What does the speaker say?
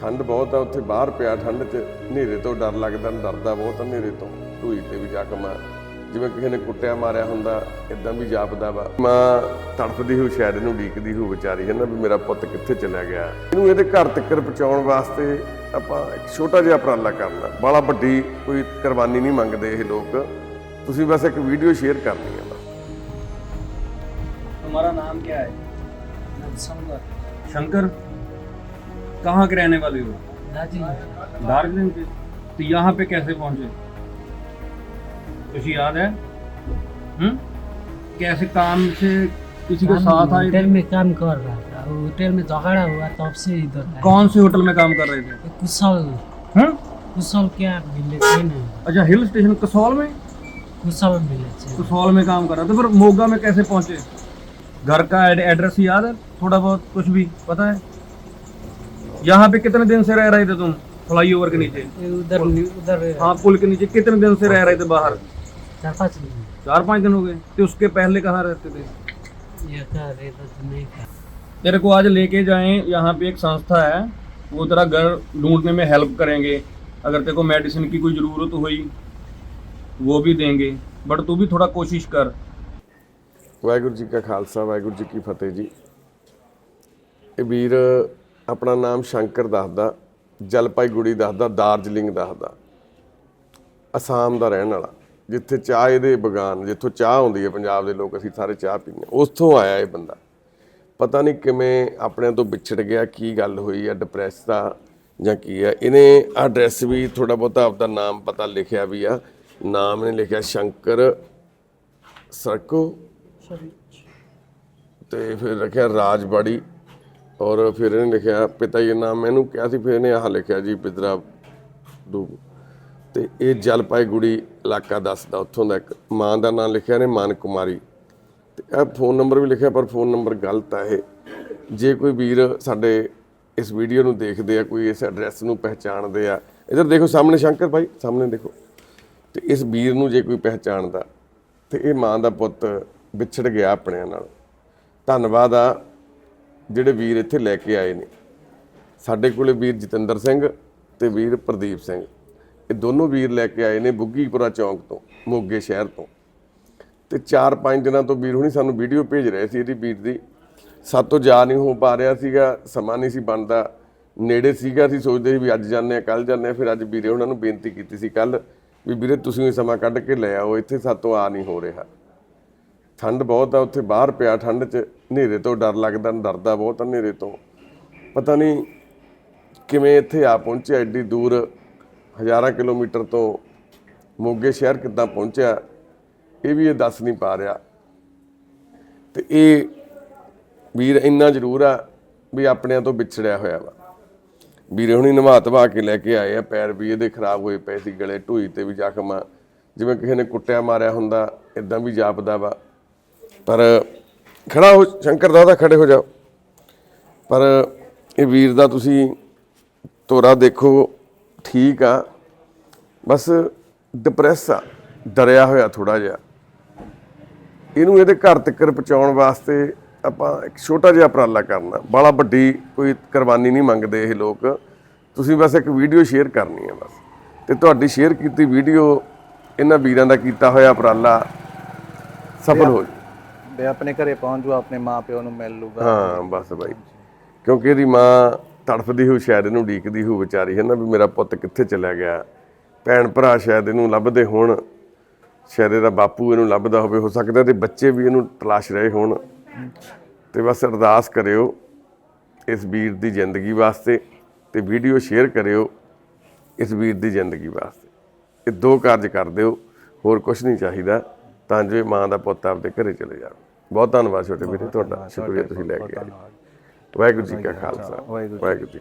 ਠੰਡ ਬਹੁਤ ਆ ਉੱਥੇ ਬਾਹਰ ਪਿਆ ਠੰਡ 'ਚ। ਹਨੇਰੇ ਤੋਂ ਡਰ ਲੱਗਦਾ ਡਰਦਾ ਬਹੁਤ ਹਨੇਰੇ ਤੋਂ। ਢੂਈ ਤੇ ਵੀ ਜਾ ਕੇ ਮੈਂ ਜਿਵੇਂ ਕਿਸੇ ਨੇ ਕੁੱਟਿਆ ਮਾਰਿਆ ਹੁੰਦਾ ਇਦਾਂ ਵੀ ਜਾਪਦਾ ਵਾ। ਮਾਂ ਤੜਫਦੀ ਹੋਈ ਸ਼ਾਇਦ ਨੂੰ ਢੀਕਦੀ ਹੋਈ ਵਿਚਾਰੀ ਹੈ ਨਾ ਵੀ ਮੇਰਾ ਪੁੱਤ ਕਿੱਥੇ ਚਲਾ ਗਿਆ। ਇਹਨੂੰ ਇਹਦੇ ਘਰ ਤੱਕ ਪਹੁੰਚਾਉਣ ਵਾਸਤੇ ਆਪਾਂ ਇੱਕ ਛੋਟਾ ਜਿਹਾ ਉਪਰਾਲਾ ਕਰਨਾ ਬਾਲਾ ਵੱਡੀ ਕੋਈ ਕੁਰਬਾਨੀ ਨਹੀਂ ਮੰਗਦੇ ਇਹ ਲੋਕ। ਤੁਸੀਂ ਬਸ ਇੱਕ ਵੀਡੀਓ ਸ਼ੇਅਰ ਕਰਨੀ ਹੈ ਬਸ। ਤੁਹਾਡਾ ਨਾਮ ਕੀ ਹੈ? ਸ਼ੰਕਰ ਸ਼ੰਕਰ। कहाँ के रहने वाले हो? दार्जिलिंग के। तो यहाँ पे कैसे पहुँचे? कुछ याद है? हम्म? कैसे काम से किसी के साथ आए होटल में काम कर रहा था। होटल में झगड़ा हुआ तब से इधर कौन से होटल में काम कर रहे थे? कुशल। हम्म? कुशल क्या विलेज अच्छा हिल स्टेशन कसौल में? कुशल विलेज है कसौल में काम कर रहा था। फिर मोगा में कैसे पहुँचे? घर का एड्रेस याद है? थोड़ा बहुत कुछ भी पता है? यहाँ पे कितने दिन से रह रहे थे तुम फ्लाई ओवर के नीचे ये उधर उधर हाँ पुल के नीचे कितने दिन से रह रहे थे बाहर चार पाँच दिन चार पांच दिन हो गए तो उसके पहले कहाँ रहते थे ये क्या रहता तो नहीं था तेरे को आज लेके जाएं यहाँ पे एक संस्था है वो तेरा घर ढूंढने में हेल्प करेंगे अगर तेरे को मेडिसिन की कोई ज़रूरत हुई वो भी देंगे बट तू भी थोड़ा कोशिश कर ਵਾਹਿਗੁਰੂ ਜੀ ਕਾ ਖਾਲਸਾ ਵਾਹਿਗੁਰੂ ਜੀ ਕੀ ਫਤਿਹ ਜੀ ਇਹ ਵੀਰ ਆਪਣਾ ਨਾਮ ਸ਼ੰਕਰ ਦੱਸਦਾ ਜਲਪਾਈ ਗੁੜੀ ਦੱਸਦਾ ਦਾਰਜਲਿੰਗ ਦੱਸਦਾ। ਅਸਾਮ ਦਾ ਰਹਿਣ ਵਾਲਾ ਜਿੱਥੇ ਚਾਹ ਇਹਦੇ ਬਗਾਨ ਜਿੱਥੋਂ ਚਾਹ ਆਉਂਦੀ ਹੈ ਪੰਜਾਬ ਦੇ ਲੋਕ ਅਸੀਂ ਸਾਰੇ ਚਾਹ ਪੀਂਦੇ ਹਾਂ ਉੱਥੋਂ ਆਇਆ ਇਹ ਬੰਦਾ। ਪਤਾ ਨਹੀਂ ਕਿਵੇਂ ਆਪਣਿਆਂ ਤੋਂ ਵਿਛੜ ਗਿਆ ਕੀ ਗੱਲ ਹੋਈ ਆ ਡਿਪਰੈਸ ਦਾ ਜਾਂ ਕੀ ਆ। ਇਹਨੇ ਐਡਰੈਸ ਵੀ ਥੋੜਾ ਬਹੁਤਾ ਆਪਦਾ ਨਾਮ ਪਤਾ ਲਿਖਿਆ ਵੀ ਆ। ਨਾਮ ਨੇ ਲਿਖਿਆ ਸ਼ੰਕਰ ਸਰਕੋ। ਤੇ ਫਿਰ ਰੱਖਿਆ ਰਾਜਬਾੜੀ। ਔਰ ਫਿਰ ਇਹਨੇ ਲਿਖਿਆ, ਪਿਤਾ ਜੀ ਦਾ ਨਾਮ ਮੈਨੂੰ ਕਿਹਾ ਸੀ, ਫਿਰ ਇਹਨੇ ਆਹ ਲਿਖਿਆ ਜੀ ਪਿਦਰਾ ਦੂ ਤੇ ਇਹ ਜਲਪਾਈਗੁੜੀ ਇਲਾਕਾ ਦੱਸਦਾ, ਉੱਥੋਂ ਦਾ ਇੱਕ ਮਾਂ ਦਾ ਨਾਮ ਲਿਖਿਆ ਨੇ, ਮਾਨ ਕੁਮਾਰੀ। ਤੇ ਇਹ ਫੋਨ ਨੰਬਰ ਵੀ ਲਿਖਿਆ, ਪਰ ਫੋਨ ਨੰਬਰ ਗਲਤ ਆ ਇਹ। ਜੇ ਕੋਈ ਵੀਰ ਸਾਡੇ ਇਸ ਵੀਡੀਓ ਨੂੰ ਦੇਖਦੇ ਆ, ਕੋਈ ਇਸ ਐਡਰੈਸ ਨੂੰ ਪਹਿਚਾਣਦੇ ਆ, ਇਧਰ ਦੇਖੋ ਸਾਹਮਣੇ ਸ਼ੰਕਰ ਭਾਈ, ਸਾਹਮਣੇ ਦੇਖੋ। ਤੇ ਇਸ ਵੀਰ ਨੂੰ ਜੇ ਕੋਈ ਪਹਿਚਾਣਦਾ, ਤੇ ਇਹ ਮਾਂ ਦਾ ਪੁੱਤ ਵਿਛੜ ਗਿਆ ਆਪਣਿਆਂ ਨਾਲ। ਧੰਨਵਾਦ ਆ ਜਿਹੜੇ ਵੀਰ ਇੱਥੇ ਲੈ ਕੇ ਆਏ ਨੇ। ਸਾਡੇ ਕੋਲੇ ਵੀਰ ਜਤਿੰਦਰ ਸਿੰਘ ਤੇ ਵੀਰ ਪ੍ਰਦੀਪ ਸਿੰਘ। ਇਹ ਦੋਨੋਂ ਵੀਰ ਲੈ ਕੇ ਆਏ ਨੇ ਬੁੱਗੀਪੁਰਾ ਚੌਂਕ ਤੋਂ, ਮੋਗੇ ਸ਼ਹਿਰ ਤੋਂ। ਤੇ 4-5 ਦਿਨਾਂ ਤੋਂ ਵੀਰ ਹੁਣੀ ਸਾਨੂੰ ਵੀਡੀਓ ਭੇਜ ਰਹੇ ਸੀ ਇਹਦੀ ਵੀਰ ਦੀ। ਸਾਤੋਂ ਜਾ ਨਹੀਂ ਹੋ ਪਾ ਰਿਹਾ ਸੀਗਾ, ਸਮਾਂ ਨਹੀਂ ਸੀ ਬਣਦਾ। ਨੇੜੇ ਸੀਗਾ, ਅਸੀਂ ਸੋਚਦੇ ਸੀ ਵੀ ਅੱਜ ਜਾਂਦੇ ਆ ਕੱਲ ਜਾਂਦੇ ਆ ਫਿਰ ਅੱਜ ਵੀਰੇ ਉਹਨਾਂ ਨੂੰ ਬੇਨਤੀ ਕੀਤੀ ਸੀ ਕੱਲ ਵੀ ਵੀਰੇ ਤੁਸੀਂ ਵੀ ਸਮਾਂ ਕੱਢ ਕੇ ਲੈ ਆਓ, ਇੱਥੇ ਸਾਤੋਂ ਆ ਨਹੀਂ ਹੋ ਰਿਹਾ। ਠੰਡ ਬਹੁਤ ਆ, ਉੱਥੇ ਬਾਹਰ ਪਿਆ ਠੰਡ 'ਚ। ਹਨੇਰੇ ਤੋਂ ਡਰ ਲੱਗਦਾ ਡਰਦਾ ਬਹੁਤ ਹਨੇਰੇ ਤੋਂ। ਪਤਾ ਨਹੀਂ ਕਿਵੇਂ ਇੱਥੇ ਆ ਪਹੁੰਚਿਆ ਐਡੀ ਦੂਰ ਹਜ਼ਾਰਾਂ ਕਿਲੋਮੀਟਰ ਤੋਂ ਮੋਗੇ ਸ਼ਹਿਰ ਕਿੱਦਾਂ ਪਹੁੰਚਿਆ, ਇਹ ਵੀ ਇਹ ਦੱਸ ਨਹੀਂ ਪਾ ਰਿਹਾ। ਤੇ ਇਹ ਵੀਰ ਇੰਨਾ ਜ਼ਰੂਰ ਆ ਵੀ ਆਪਣਿਆਂ ਤੋਂ ਵਿਛੜਿਆ ਹੋਇਆ ਵਾ। ਵੀਰੇ ਹੁਣੀ ਨਵਾ ਧਵਾ ਕੇ ਲੈ ਕੇ ਆਏ ਆ, ਪੈਰ ਵੀ ਇਹਦੇ ਖਰਾਬ ਹੋਏ ਪਏ ਸੀ, ਗਲੇ ਢੂਈ ਤੇ ਵੀ ਜ਼ਖਮ ਆ। ਜਿਵੇਂ ਕਿਸੇ ਨੇ ਕੁੱਟਿਆ, ਮਾਰਿਆ ਹੁੰਦਾ ਇਦਾਂ ਵੀ ਜਾਪਦਾ ਵਾ। ਪਰ ਖੜਾ ਹੋ ਸ਼ੰਕਰ ਦਾਦਾ ਖੜੇ ਹੋ ਜਾਓ। ਪਰ ਇਹ ਵੀਰ ਦਾ ਤੁਸੀਂ ਤੋਰਾ ਦੇਖੋ ਠੀਕ ਆ। ਬਸ ਡਿਪਰੈਸ ਆ ਡਰਿਆ ਹੋਇਆ ਥੋੜਾ ਜਿਹਾ। ਇਹਨੂੰ ਇਹਦੇ ਘਰ ਤੱਕ ਪਹੁੰਚਾਉਣ ਵਾਸਤੇ ਆਪਾਂ ਇੱਕ ਛੋਟਾ ਜਿਹਾ ਉਪਰਾਲਾ ਕਰਨਾ। ਬਾਲਾ ਵੱਡੀ ਕੋਈ ਕੁਰਬਾਨੀ ਨਹੀਂ ਮੰਗਦੇ ਇਹ ਲੋਕ। ਤੁਸੀਂ ਬਸ ਇੱਕ ਵੀਡੀਓ ਸ਼ੇਅਰ ਕਰਨੀ ਹੈ ਬਸ। ਤੇ ਤੁਹਾਡੀ ਸ਼ੇਅਰ ਕੀਤੀ ਵੀਡੀਓ ਇਹਨਾਂ ਵੀਰਾਂ ਦਾ ਕੀਤਾ ਹੋਇਆ ਉਪਰਾਲਾ ਸਫਲ ਹੋ ਜਾਊ। ਵੀ ਆਪਣੇ ਘਰੇ ਪਹੁੰਚ ਜੂ ਆਪਣੇ ਮਾਪਿਓ ਨੂੰ ਮਿਲ ਲੂਗਾ ਹਾਂ, ਬਸ ਬਾਈ। ਕਿਉਂਕਿ ਇਹਦੀ ਮਾਂ ਤੜਫਦੀ ਹੋਈ ਸ਼ਾਇਦ ਇਹਨੂੰ ਢੀਕਦੀ ਹੋਊ ਵਿਚਾਰੀ, ਹੈ ਨਾ, ਵੀ ਮੇਰਾ ਪੁੱਤ ਕਿੱਥੇ ਚਲਾ ਗਿਆ। ਭੈਣ ਭਰਾ ਸ਼ਾਇਦ ਇਹਨੂੰ ਲੱਭਦੇ ਹੋਣ, ਸ਼ਾਇਦ ਇਹਦਾ ਬਾਪੂ ਇਹਨੂੰ ਲੱਭਦਾ ਹੋਵੇ, ਹੋ ਸਕਦਾ ਤੇ ਬੱਚੇ ਵੀ ਇਹਨੂੰ ਤਲਾਸ਼ ਰਹੇ ਹੋਣ। ਤੇ ਬਸ ਅਰਦਾਸ ਕਰਿਓ ਇਸ ਵੀਰ ਦੀ ਜ਼ਿੰਦਗੀ ਵਾਸਤੇ ਤੇ ਵੀਡੀਓ ਸ਼ੇਅਰ ਕਰਿਓ ਇਸ ਵੀਰ ਦੀ ਜ਼ਿੰਦਗੀ ਵਾਸਤੇ। ਇਹ ਦੋ ਕਾਰਜ ਕਰ ਦਿਓ, ਹੋਰ ਕੁਝ ਨਹੀਂ ਚਾਹੀਦਾ, ਤਾਂ ਜੋ ਮਾਂ ਦਾ ਪੁੱਤ ਆਪਦੇ ਘਰੇ ਚਲੇ ਜਾਵੇ। ਬਹੁਤ ਧੰਨਵਾਦ ਛੋਟੇ ਵੀਰੇ ਤੁਹਾਡਾ ਸ਼ੁਕਰੀਆ ਤੁਸੀਂ ਲੈ ਕੇ ਆਏ। ਵਾਹਿਗੁਰੂ ਜੀ ਕਾ ਖਾਲਸਾ ਵਾਹਿਗੁਰੂ ਜੀ